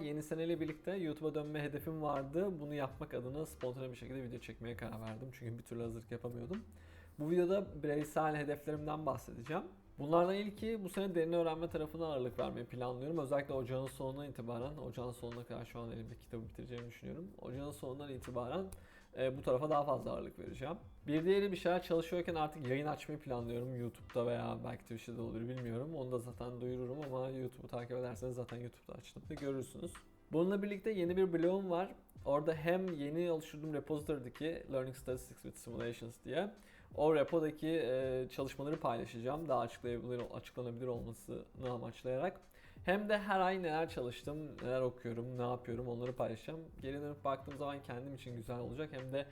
Yeni seneyle birlikte YouTube'a dönme hedefim vardı. Bunu yapmak adına spontane bir şekilde video çekmeye karar verdim. Çünkü bir türlü hazırlık yapamıyordum. Bu videoda bireysel hedeflerimden bahsedeceğim. Bunlardan ilki bu sene derin öğrenme tarafına ağırlık vermeyi planlıyorum. Özellikle ocağın sonundan itibaren, ocağın sonuna kadar şu an elimde kitabı bitireceğimi düşünüyorum. Ocağın sonundan itibaren e, bu tarafa daha fazla ağırlık vereceğim. Bir diğeri bir şeyler çalışıyorken artık yayın açmayı planlıyorum. YouTube'da veya belki Twitch'te de olur bilmiyorum. Onu da zaten duyururum ama YouTube'u takip ederseniz zaten YouTube'da açtığımda görürsünüz. Bununla birlikte yeni bir blogum var. Orada hem yeni oluşturduğum repository'daki Learning Statistics with Simulations diye o repodaki e, çalışmaları paylaşacağım. Daha açıklayabilir, açıklanabilir olmasını amaçlayarak. Hem de her ay neler çalıştım, neler okuyorum, ne yapıyorum onları paylaşacağım. Geri dönüp baktığım zaman kendim için güzel olacak hem de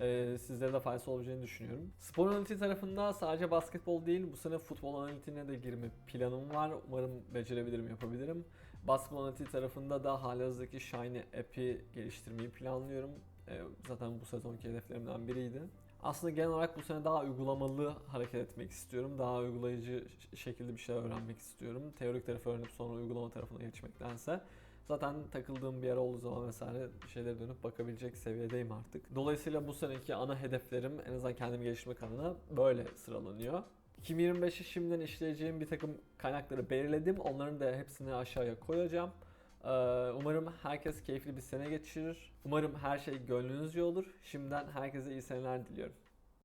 e, sizlere de faydası olabileceğini düşünüyorum. Spor analitiği tarafında sadece basketbol değil bu sene futbol analitiğine de girme planım var. Umarım becerebilirim, yapabilirim. Basketbol analitiği tarafında da halihazırdaki Shiny app'i geliştirmeyi planlıyorum. E, zaten bu sezonki hedeflerimden biriydi. Aslında genel olarak bu sene daha uygulamalı hareket etmek istiyorum. Daha uygulayıcı şekilde bir şeyler öğrenmek istiyorum. Teorik tarafı öğrenip sonra uygulama tarafına geçmektense. Zaten takıldığım bir yer olduğu zaman vesaire bir şeylere dönüp bakabilecek seviyedeyim artık. Dolayısıyla bu seneki ana hedeflerim en azından kendimi geliştirmek adına böyle sıralanıyor. 2025'i şimdiden işleyeceğim bir takım kaynakları belirledim. Onların da hepsini aşağıya koyacağım. Ee, Umarım herkes keyifli bir sene geçirir. Umarım her şey gönlünüzce olur. Şimdiden herkese iyi seneler diliyorum.